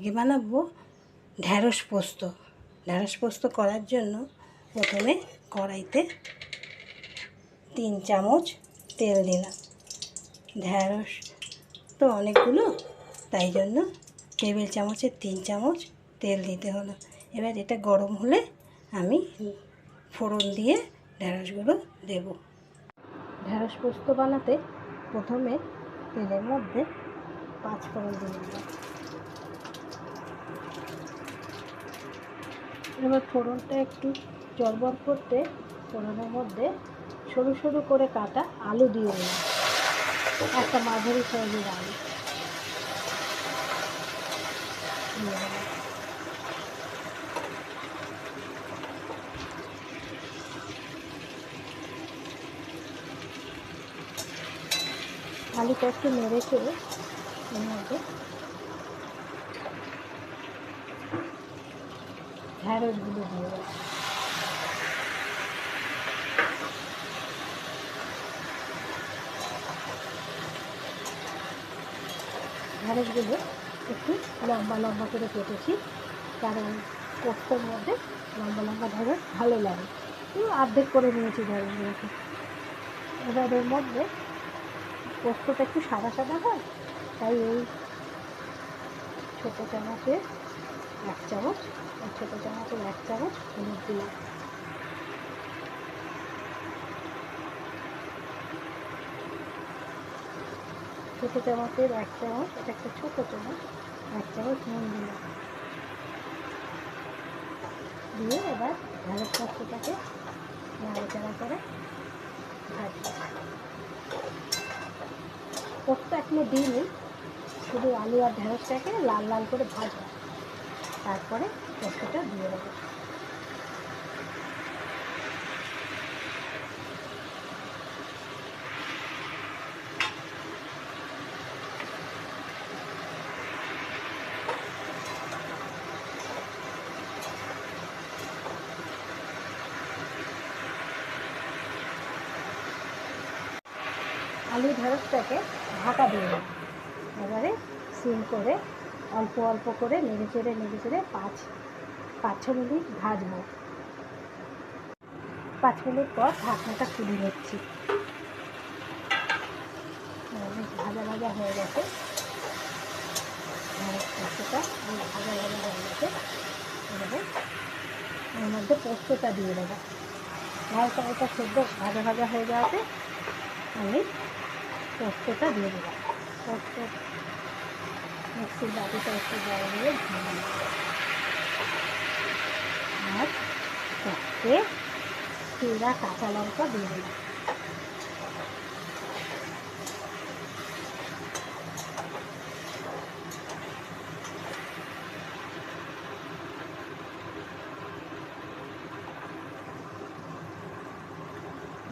আজকে বানাবো ঢ্যাঁড়স পোস্ত। ঢ্যাঁড়স পোস্ত করার জন্য প্রথমে কড়াইতে তিন চামচ তেল দিলাম। ঢ্যাঁড়স তো অনেকগুলো, তাই জন্য টেবিল চামচের তিন চামচ তেল দিতে হলো। এবার এটা গরম হলে আমি ফোড়ন দিয়ে ঢ্যাঁড়সগুলো দেব। ঢ্যাঁড়স পোস্ত বানাতে প্রথমে তেলের মধ্যে পাঁচ ফোড়ন দিয়ে দিলাম। এবার ফোড়নটা একটু জলবর করতে, ফোড়নের মধ্যে সরু সরু করে কাটা আলু দিয়ে দিলাম একটা মাঝারি সাইজের আলু। আলুটা একটু নেড়ে এর মধ্যে ঢ্যাঁড়সগুলো দিয়ে ঢ্যাঁড়সগুলো একটু লম্বা লম্বা করে কেটেছি, কারণ কোপ্তর মধ্যে লম্বা লম্বা ঢ্যাঁড়স ভালো লাগে। অর্ধেক করে নিয়েছি ঢ্যাঁড়সগুলোকে এবার মধ্যে পোস্তটা একটু সাদা সাদা হয়, তাই এই ছোটো চামচের এক চামচ ছোটো চামচের এক চামচ হলুদ দিলাম। ছোটো চামচের এক চামচ, এটা একটা ছোটো চামচ, এক চামচ নুন দিলাম। দিয়ে এবার ঢেঁড়স পোস্তটাকে নাড়াচাড়া করে ভাজবো। পোস্ত এখনও দিইনি, শুধু আলু আর ঢেঁড়সটাকে লাল লাল করে ভাজবো। তারপরে পোস্তটা দিয়ে দেবো। আলু ঢেঁড়সটাকে ঢাকা দিয়ে এবারে সিম করে অল্প অল্প করে নেড়ে চেড়ে নেড়ে চেড়ে পাঁচ পাঁচ ছ মিনিট ভাজবো। পাঁচ মিনিট পর ঢাকনাটা খুলে নিচ্ছি। বেশ ভাজা ভাজা হয়ে গেছে। পোস্তটা ভাজা ভাজা হয়ে গেছে। এর মধ্যে পোস্তটা দিয়ে দেবো। ঢেঁড়স আলুটা সেদ্ধ ভাজা ভাজা হয়ে যাওয়াতে আমি পোস্তটা দিয়ে দেবো। পোস্ত মিক্সির বাটিটা একটু জল আর চারটে চিরা কাঁচা লঙ্কা দিয়ে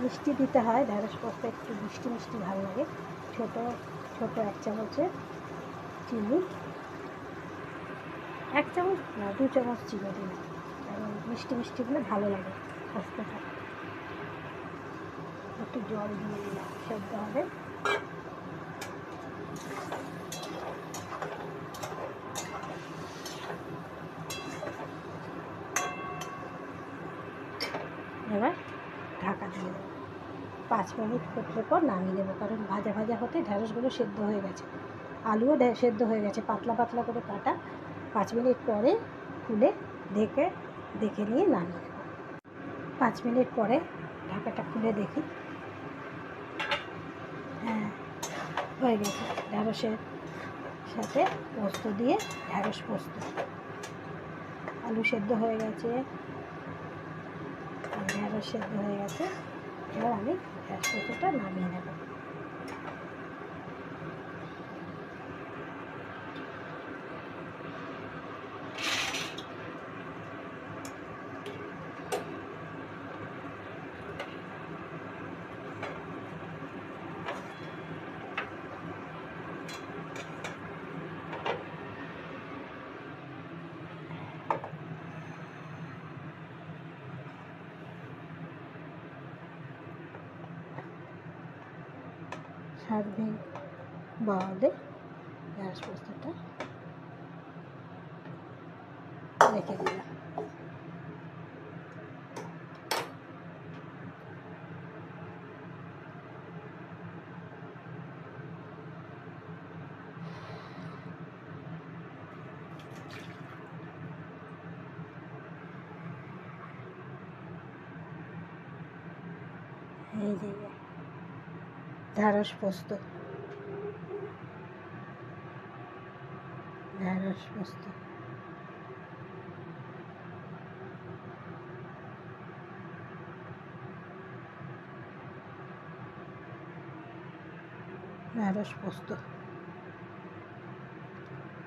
মিষ্টি দিতে হয় ঢ্যাঁড়স পোস্ত একটু মিষ্টি মিষ্টি ভালো লাগে। ছোট ছোট এক চামচের চিনি এক চামচ না, দু চামচ চিনি দিলাম কারণ মিষ্টি মিষ্টি হলে ভালো লাগে পোস্তটা একটু জল দিয়ে দিলাম সেদ্ধ হবে। এবার ঢাকা দিয়ে দেবো পাঁচ মিনিট ফুটলে পর নামিয়ে দেবো, কারণ ভাজা ভাজা হতে ঢ্যাঁড়সগুলো সেদ্ধ হয়ে গেছে। আলুও সেদ্ধ হয়ে গেছে, পাতলা পাতলা করে কাটা। পাঁচ মিনিট পরে খুলে ঢেকে দেখে নিয়ে নামিয়ে পাঁচ মিনিট পরে ঢাকাটা খুলে দেখি। হ্যাঁ হয়ে গেছে। ঢ্যাঁড়সের সাথে পোস্ত দিয়ে ঢ্যাঁড়স পোস্ত। আলু সেদ্ধ হয়ে গেছে। ঢ্যাঁড়স সেদ্ধ হয়ে গেছে। এবার আমি ঢ্যাঁড়স পোস্তটা নামিয়ে নেব। সার্ভিং বাওয়ালে ঢ্যাঁড়স পোস্তটা রেখে দিলাম এই যে ঢ্যাঁড়স পোস্ত ঢ্যাঁড়স পোস্ত ঢ্যাঁড়স পোস্ত